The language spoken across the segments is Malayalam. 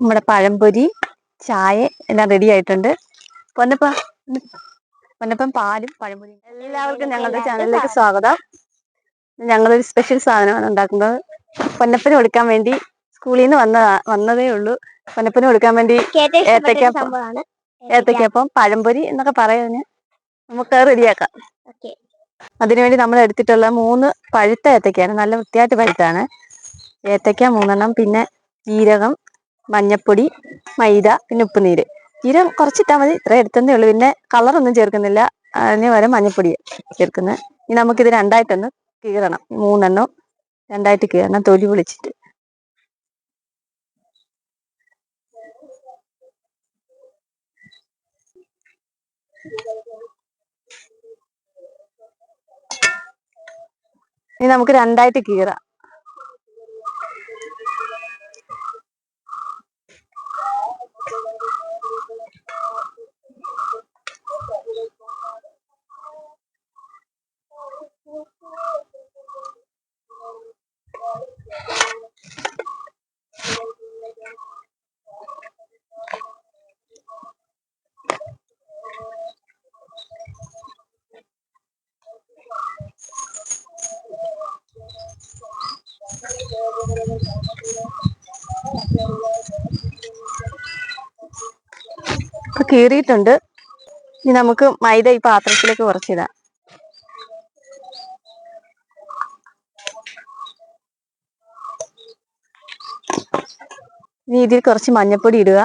നമ്മുടെ പഴംപൊരി ചായ എല്ലാം റെഡി ആയിട്ടുണ്ട്. പൊന്നപ്പ പൊന്നപ്പം പാലും പഴംപൊരി എല്ലാവർക്കും ഞങ്ങളുടെ ചാനലിലേക്ക് സ്വാഗതം. ഞങ്ങളൊരു സ്പെഷ്യൽ സാധനമാണ് ഉണ്ടാക്കുന്നത്. പൊന്നപ്പന് കൊടുക്കാൻ വേണ്ടി സ്കൂളിൽ നിന്ന് വന്ന വന്നതേ ഉള്ളൂ. പൊന്നപ്പന് കൊടുക്കാൻ വേണ്ടി ഏത്തക്കപ്പം ഏത്തക്കപ്പം. പഴംപൊരി എന്നൊക്കെ പറയുന്നതിന് നമുക്ക് റെഡിയാക്കാം. അതിനുവേണ്ടി നമ്മൾ എടുത്തിട്ടുള്ള മൂന്ന് പഴുത്ത ഏത്തക്കയാണ്. നല്ല വൃത്തിയായിട്ട് പഴുത്താണ് ഏത്തക്ക മൂന്നെണ്ണം പിന്നെ ജീരകം മഞ്ഞപ്പൊടി മൈദ പിന്നെ ഉപ്പുനീര്. ജീരം കുറച്ചിട്ടാൽ മതി. ഇത്ര എടുത്തതേ ഉള്ളൂ. പിന്നെ കളറൊന്നും ചേർക്കുന്നില്ല. അതിന് പകരം മഞ്ഞപ്പൊടി ചേർക്കുന്നത് ഇനി നമുക്കിത് രണ്ടായിട്ടൊന്ന് കീറണം. മൂന്നെണ്ണം രണ്ടായിട്ട് കീറണം. തൊലി പൊളിച്ചിട്ട്. ഇനി നമുക്ക് രണ്ടായിട്ട് കീറാം. ഇപ്പൊ കീറിയിട്ടുണ്ട്. ഇനി നമുക്ക് മൈദ ഈ പാത്രത്തിലേക്ക് കുറച്ചിടാം. ഇനി ഇതിൽ കുറച്ച് മഞ്ഞപ്പൊടി ഇടുക.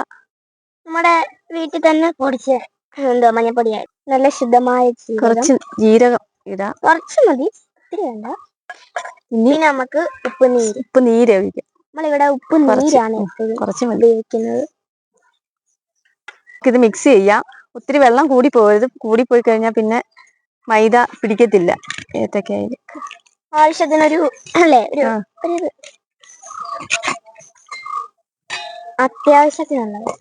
നമ്മുടെ വീട്ടിൽ തന്നെ പൊടിച്ച് എന്തോ മഞ്ഞപ്പൊടിയായി നല്ല ശുദ്ധമായ. കുറച്ച് ജീരകം ഇടാം. കുറച്ച് മതി ഒത്തിരി വേണ്ട. ഇനി നമുക്ക് ഉപ്പ് നീര്. ഉപ്പ് നീര് ഒഴിക്കാം നമ്മളിവിടെ ഉപ്പ് നീരാണ് കുറച്ച് ഉപയോഗിക്കുന്നത്. ഇത് മിക്സ് ചെയ്യാം. ഒത്തിരി വെള്ളം കൂടി പോകരുത് കൂടി പോയി കഴിഞ്ഞാൽ പിന്നെ മൈദ പിടിക്കത്തില്ല. ഏത്തക്കായ. ആവശ്യത്തിനൊരു അല്ലേ ഒരു. അത്യാവശ്യത്തിനുള്ളത്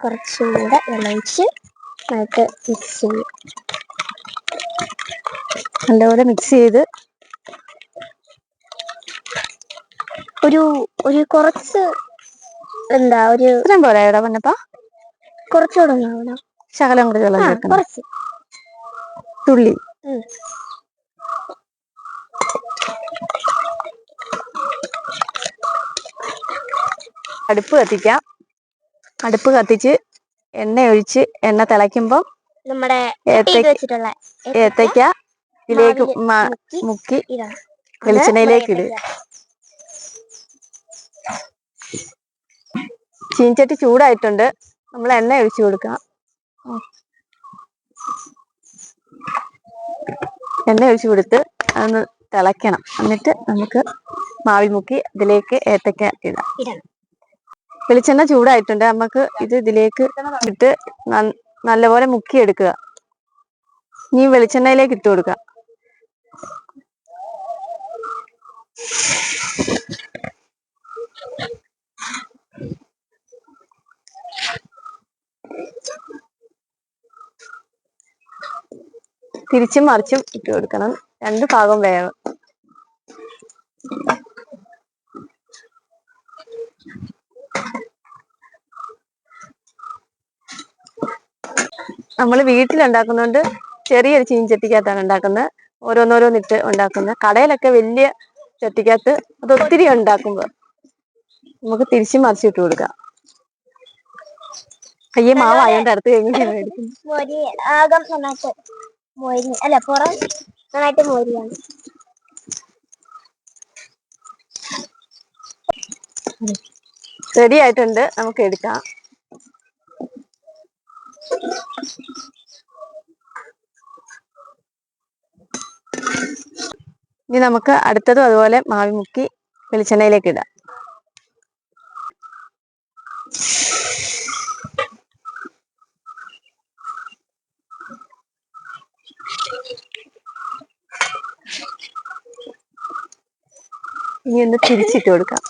കുറച്ചുകൂടെ ഇളച്ച് നന്നായിട്ട് മിക്സ് ചെയ്യും. നല്ലപോലെ മിക്സ് ചെയ്ത് ഒരു ഒരു കുറച്ച് എന്താ ഒരു ഇത്രയും പോരാ ഇവിടെ വന്നപ്പ കുറച്ചുകൂടെ ഒന്ന് ശകലം കൂടി വെള്ളം ചേർക്കണം. കുറച്ച്. തുള്ളി. അടുപ്പ് കത്തിക്കാം. അടുപ്പ് കത്തിച്ച് എണ്ണ ഒഴിച്ച് എണ്ണ തിളയ്ക്കുമ്പോൾ നമ്മുടെ ഏത്തയ്ക്ക ഇതിലേക്ക് മുക്കി വെളിച്ചെണ്ണയിലേക്ക് ഇട്. ചീഞ്ചട്ടി ചൂടായിട്ടുണ്ട്. നമ്മൾ എണ്ണ ഒഴിച്ചു കൊടുക്കാം. എണ്ണ ഒഴിച്ചു കൊടുത്ത് അതൊന്ന് തിളയ്ക്കണം. എന്നിട്ട് നമുക്ക് മാവിൽ മുക്കി ഇതിലേക്ക് ഏത്തക്ക ഇടാം. വെളിച്ചെണ്ണ ചൂടായിട്ടുണ്ട്. നമുക്ക് ഇത് ഇതിലേക്ക് ഇട്ട് നല്ലപോലെ മുക്കി എടുക്കുക ഇനി വെളിച്ചെണ്ണയിലേക്ക് ഇട്ട് കൊടുക്കുക. തിരിച്ചും മറിച്ചും ഇട്ട് കൊടുക്കണം. രണ്ട് ഭാഗം വേവ് നമ്മൾ വീട്ടിലുണ്ടാക്കുന്നതുകൊണ്ട് ചെറിയൊരു ചീഞ്ചട്ടിക്കകത്താണ് ഉണ്ടാക്കുന്നത്. ഓരോന്നോരോന്നിട്ട് ഉണ്ടാക്കുന്നത്. കടയിലൊക്കെ വലിയ ചട്ടിക്കകത്ത് അത് ഒത്തിരി ഉണ്ടാക്കുമ്പോ നമുക്ക് തിരിച്ചു മറിച്ചിട്ട് കൊടുക്കാം. അയ്യേ മാവായോണ്ട് അടുത്ത് നന്നായിട്ട് മൊരി അല്ല പുറം നന്നായിട്ട് മൊരിയാണ് റെഡി ആയിട്ടുണ്ട്. നമുക്ക് എടുക്കാം. ഇനി നമുക്ക് അടുത്തതും അതുപോലെ മാവി മുക്കി വെളിച്ചെണ്ണയിലേക്ക് ഇടാം. ഇനി ഒന്ന് തിരിച്ചിട്ട് കൊടുക്കാം.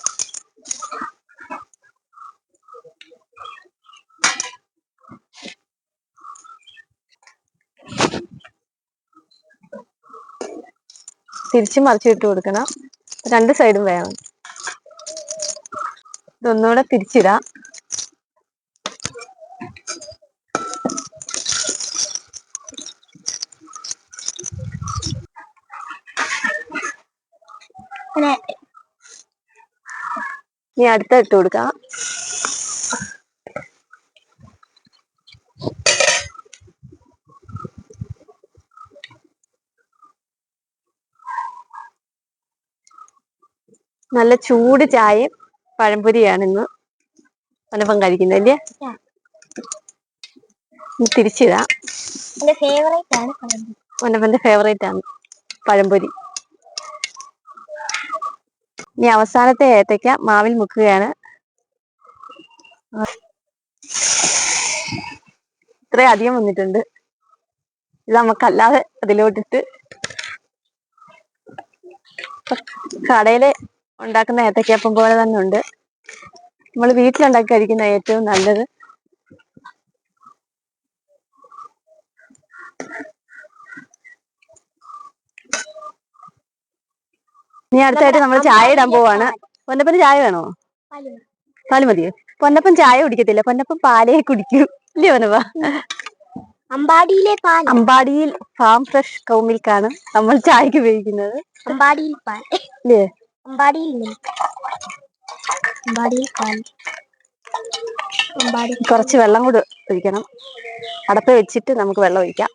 തിരിച്ചും മറിച്ചും ഇട്ട് കൊടുക്കണം. രണ്ട് സൈഡും വേണം. ഇതൊന്നുകൂടെ തിരിച്ചിടാം. ഇനി അടുത്ത ഇട്ട് കൊടുക്കാം. നല്ല ചൂട് ചായയും പഴംപൊരിയാണ് ഇന്ന്. അനുഭവം കഴിക്കുന്നത് അല്ലേ തിരിച്ചിതാ ഒന്നപ്പന്റെ ഫേവറേറ്റ് ആണ് പഴംപൊരി. ഇനി അവസാനത്തെ ഏത്തയ്ക്ക മാവിൽ മുക്കുകയാണ്. ഇത്രയും അധികം വന്നിട്ടുണ്ട്. ഇത് നമുക്കല്ലാതെ അതിലോട്ടിട്ട് കടയിൽ ഉണ്ടാക്കുന്ന ഏത്തക്കപ്പം പോലെ തന്നെ ഉണ്ട്. നമ്മൾ വീട്ടിലുണ്ടാക്കി കഴിക്കുന്ന ഏറ്റവും നല്ലത്. ഇനി അടുത്തായിട്ട് നമ്മൾ ചായ ഇടാൻ പോവാണ്. പൊന്നപ്പന് ചായ വേണോ? പാൽ പാൽ മതിയോ? പൊന്നപ്പൻ ചായ കുടിക്കത്തില്ല. പൊന്നപ്പൻ പാലേ കുടിക്കൂ. ഇല്ലേ പൊന്നപ്പ? അമ്പാടിയിലെ പാൽ അമ്പാടിയിൽ ഫാം ഫ്രഷ് കൗമിൽക്കാണ് നമ്മൾ ചായക്ക് ഉപയോഗിക്കുന്നത്. അമ്പാടിയിൽ പാൽ ഇല്ലേ? അമ്പാടിയിൽ മിൽക്ക് അമ്പാടിയിൽ പാൽ അമ്പാടി കുറച്ച് വെള്ളം കൂടി ഒഴിക്കണം. അടപ്പ് വെച്ചിട്ട് നമുക്ക് വെള്ളം ഒഴിക്കാം.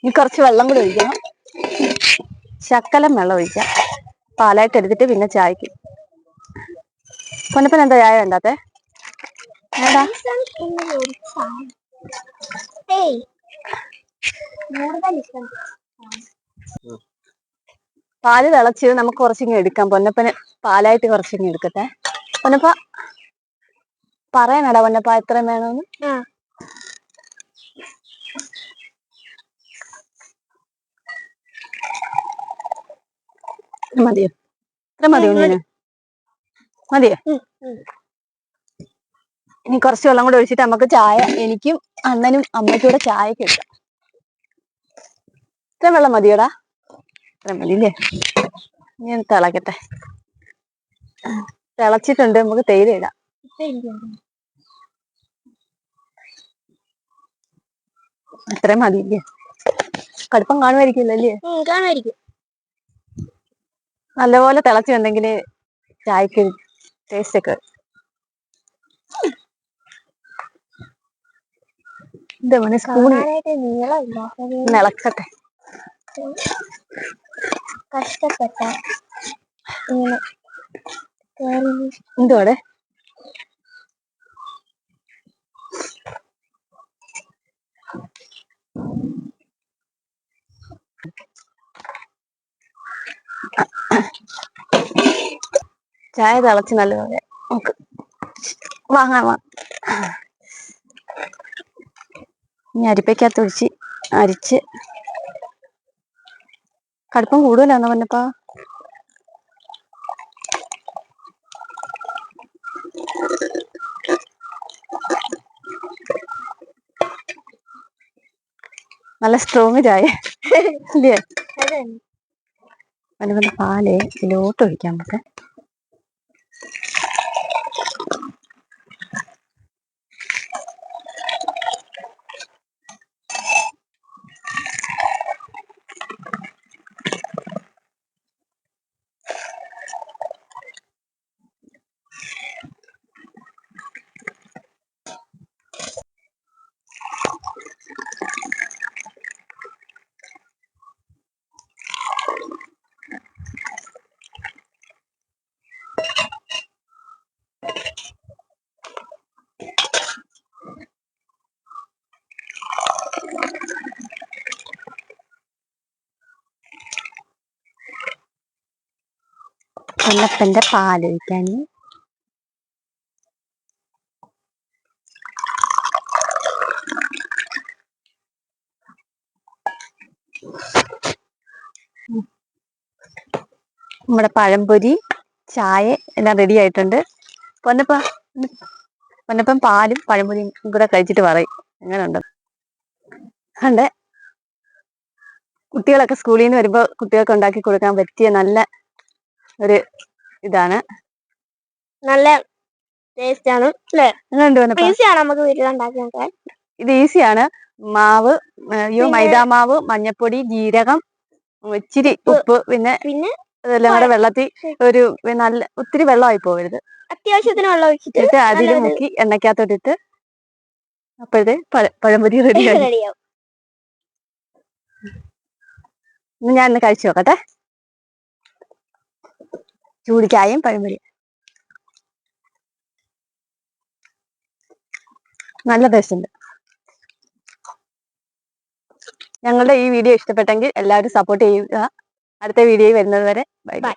ഇനി കുറച്ച് വെള്ളം കൂടി ഒഴിക്കണം. ശക്കലം വെള്ളം ഒഴിക്കാം. പാലായിട്ട് എടുത്തിട്ട് പിന്നെ ചായക്ക്. പൊന്നപ്പൻ എന്താ ചായ വേണ്ടാത്തേ? വേണ്ട ഇങ്ങനെ ഒരു ചായ ഏയ് കൂടുതൽ ഇഷ്ടം പാൽ തിളച്ച് നമുക്ക് കുറച്ചിങ്ങ് എടുക്കാം. പൊന്നപ്പന് പാലായിട്ട് കുറച്ചിങ്ങ് എടുക്കട്ടെ. പൊന്നപ്പ പറയണടാ പൊന്നപ്പ എത്ര വേണമെന്ന് മതിയോ? ഇത്ര മതിയോ ഉം, മതിയോ. ഇനി കുറച്ച് വെള്ളം കൂടെ ഒഴിച്ചിട്ട് നമുക്ക് ചായ എനിക്കും അണ്ണനും അമ്മയ്ക്കും കൂടെ ചായക്ക് ഇടാം ഇത്ര വെള്ളം മതിയോടാ. ഇത്ര മതി അല്ലേ ഇനി തിളക്കട്ടെ. തിളച്ചിട്ടുണ്ട് നമുക്ക് തേയില ഇടാം. ഇപ്പൊ എനിക്ക് മതി ഇല്ലേ കടുപ്പം കാണുമായിരിക്കില്ല അല്ലേ കാണുമായിരിക്കും. നല്ലപോലെ തിളച്ചു വന്നെങ്കിൽ ചായക്ക് ടേസ്റ്റ് ഒക്കെ. എന്താ മോനെ? സ്പൂൺ ഇളക്കട്ടെ. കഷ്ടപ്പെട്ട. എന്തോടെ ചായ തിളച്ച് നല്ലപോലെ നമുക്ക് വാങ്ങാൻ വാ ഇനി അരിപ്പയ്ക്കകത്ത് ഒഴിച്ച് അരിച്ച് കടുപ്പം കൂടുതലാണോ പൊന്നപ്പാ നല്ല സ്ട്രോങ് ചായ. ഇല്ലേ. അതുപോലെ പാൽ ഇതിലോട്ട് ഒഴിക്കാം നമുക്ക്. പാൽ ഒഴിക്കാൻ. നമ്മുടെ പഴംപൊരി ചായ എല്ലാം റെഡി ആയിട്ടുണ്ട്. പൊന്നപ്പ പൊന്നപ്പം പാലും പഴംപൊരിയും കൂടെ കഴിച്ചിട്ട് പറയും. എങ്ങനെയുണ്ട് കണ്ടേ കുട്ടികളൊക്കെ സ്കൂളിൽ നിന്ന് വരുമ്പോൾ കുട്ടികൾക്ക് ഉണ്ടാക്കി കൊടുക്കാൻ പറ്റിയ നല്ല ഒരു ഇതാണ്. നല്ല ടേസ്റ്റ് ആണ് അല്ലേ? ഈസിയാണ് നമുക്ക് ഇത് ഈസിയാണ് മാവ് അയ്യോ മൈദാമാവ് മൈദാ മാവ് മഞ്ഞപ്പൊടി ജീരകം ഇച്ചിരി ഉപ്പ്. പിന്നെ പിന്നെ അതെല്ലാം കൂടെ വെള്ളത്തിൽ ഒരു നല്ല ഒത്തിരി വെള്ളമായി പോകരുത്. അത്യാവശ്യത്തിന് വെള്ളം ഒഴിച്ചിട്ട് അതിൽ മുക്കി എണ്ണക്കകത്തോട്ടിട്ട് അപ്പോഴത്തെ പഴ പഴംപൊരി റെഡിയാവും. ഞാൻ ഇന്ന് കഴിച്ചു നോക്കട്ടെ. ചൂടിക്കായും പഴംപൊരി നല്ല ടേസ്റ്റ് ഞങ്ങളുടെ ഈ വീഡിയോ ഇഷ്ടപ്പെട്ടെങ്കിൽ എല്ലാവരും സപ്പോർട്ട് ചെയ്യുക. അടുത്ത വീഡിയോയിൽ വരുന്നത് വരെ ബൈ ബൈ